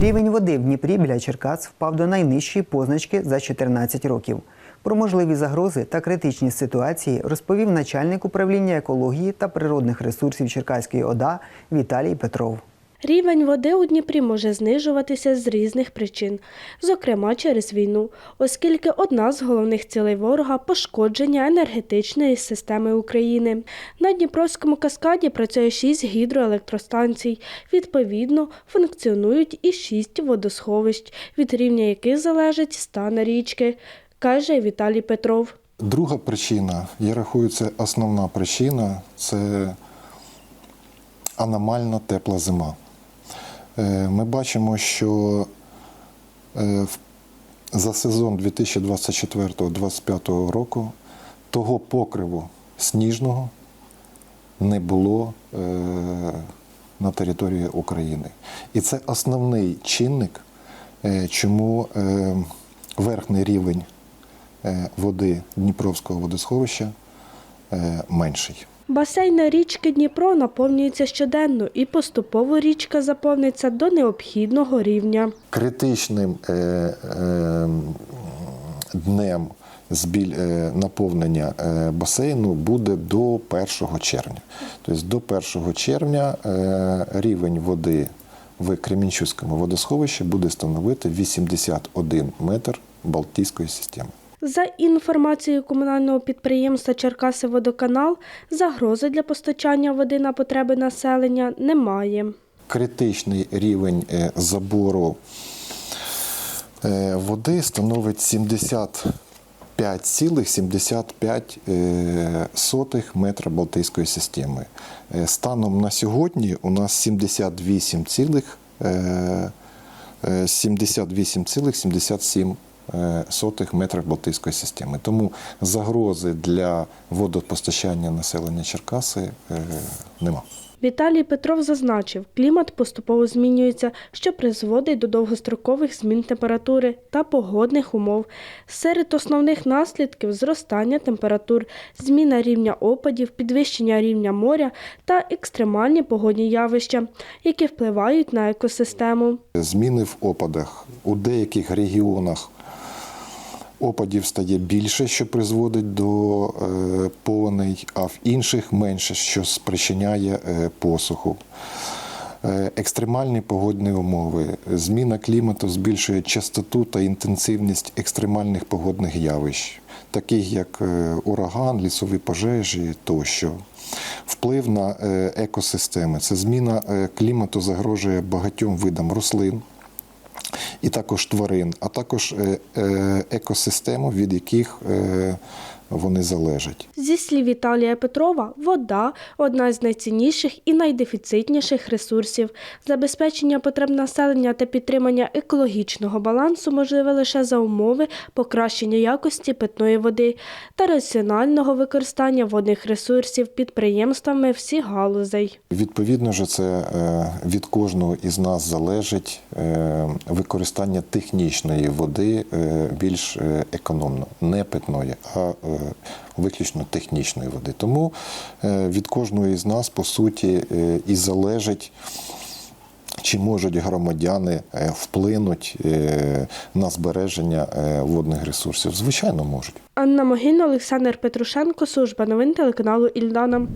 Рівень води в Дніпрі біля Черкас впав до найнижчої позначки за 14 років. Про можливі загрози та критичні ситуації розповів начальник управління екології та природних ресурсів Черкаської ОДА Віталій Петров. Рівень води у Дніпрі може знижуватися з різних причин, зокрема через війну, оскільки одна з головних цілей ворога пошкодження енергетичної системи України. На Дніпровському каскаді працює шість гідроелектростанцій. Відповідно, функціонують і шість водосховищ, від рівня яких залежить стан річки, каже Віталій Петров. Друга причина, я рахую, це основна причина це аномально тепла зима. Е, Ми бачимо, що е, за сезон 2024-2025 року того покриву сніжного не було е, на території України. І це основний чинник, чому верхній рівень води Дніпровського водосховища менший. Басейн річки Дніпро наповнюється щоденно і поступово річка заповниться до необхідного рівня. Критичним е, е, днем збіль, е, наповнення е, басейну буде до 1 червня. Тобто до 1 червня е, рівень води в Кремінчуському водосховищі буде становити 81 метр Балтійської системи. За інформацією комунального підприємства Черкаси-Водоканал, загрози для постачання води на потреби населення немає. критичний рівень е, забору е, води становить 75,75 метра Балтійської системи. Е, Станом на сьогодні у нас 78, цілих, е, е, 78,77 е, сотих метрів Балтійської системи. Тому загрози для водопостачання населення Черкаси е, нема. Віталій Петров зазначив, клімат поступово змінюється, що призводить до довгострокових змін температури та погодних умов. Серед основних наслідків зростання температур, зміна рівня опадів, підвищення рівня моря та екстремальні погодні явища, які впливають на екосистему. Зміни в опадах у деяких регіонах опадів стає більше, що призводить до е, повеней, а в інших менше, що спричиняє е, посуху. Е, Екстремальні погодні умови, зміна клімату збільшує частоту та інтенсивність екстремальних погодних явищ, таких як ураган, лісові пожежі тощо. Вплив на екосистеми. Це зміна клімату загрожує багатьом видам рослин і також тварин, а також е, е, екосистему, від яких е, вони залежать. Зі слів Віталія Петрова, вода одна з найцінніших і найдефіцитніших ресурсів. Забезпечення потреб населення та підтримання екологічного балансу можливе лише за умови покращення якості питної води та раціонального використання водних ресурсів підприємствами всіх галузей. Відповідно ж, це е, від кожного із нас залежить е, використання технічної води е, більш економно, не питної, а виключно технічної води. Тому е, від кожної з нас, по суті, е, і залежить. Чи можуть громадяни вплинути е, на збереження е, водних ресурсів? Звичайно, можуть. Анна Могильна, Олександр Петрушенко, служба новин телеканалу Ільдана.